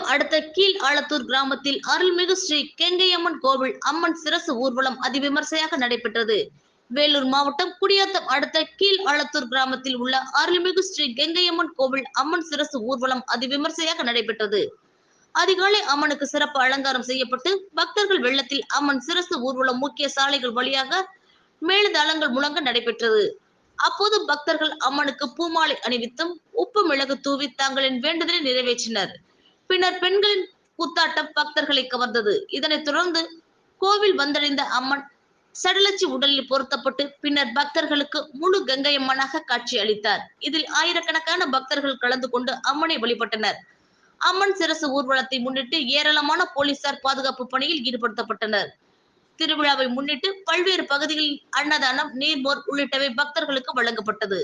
அடுத்த கீழ் ஆலத்தூர் கிராமத்தில் அருள்மிகு ஸ்ரீ கெங்கையம்மன் கோவில் அம்மன் சிரசு ஊர்வலம் அதிவிமர்சையாக நடைபெற்றது. வேலூர் மாவட்டம் குடியாத்தம் அடுத்த கீழ் ஆலத்தூர் கிராமத்தில் உள்ள அருள்மிகு ஸ்ரீ கெங்கையம்மன் கோவில் அம்மன் சிரசு ஊர்வலம் அதிவிமர்சையாக நடைபெற்றது. அதிகாலை அம்மனுக்கு சிறப்பு அலங்காரம் செய்யப்பட்டு பக்தர்கள் வெள்ளத்தில் அம்மன் சிரசு ஊர்வலம் முக்கிய சாலைகள் வழியாக மேலதளங்கள் முழங்க நடைபெற்றது. அப்போது பக்தர்கள் அம்மனுக்கு பூமாலை அணிவித்தும் உப்பு மிளகு தூவி தங்களின் வேண்டுதலை நிறைவேற்றினர். பின்னர் பெண்களின் கூத்தாட்டம் பக்தர்களை கவர்ந்தது. இதனைத் தொடர்ந்து கோவில் வந்தடைந்த அம்மன் சடலச்சி உடலில் பொருத்தப்பட்டு பின்னர் பக்தர்களுக்கு முழு கங்கையம்மனாக காட்சி அளித்தார். இதில் ஆயிரக்கணக்கான பக்தர்கள் கலந்து கொண்டு அம்மனை வழிபட்டனர். அம்மன் சிரசு ஊர்வலத்தை முன்னிட்டு ஏராளமான போலீசார் பாதுகாப்பு பணியில் ஈடுபடுத்தப்பட்டனர். திருவிழாவை முன்னிட்டு பல்வேறு பகுதிகளில் அன்னதானம் நீர்மோர் உள்ளிட்டவை பக்தர்களுக்கு வழங்கப்பட்டது.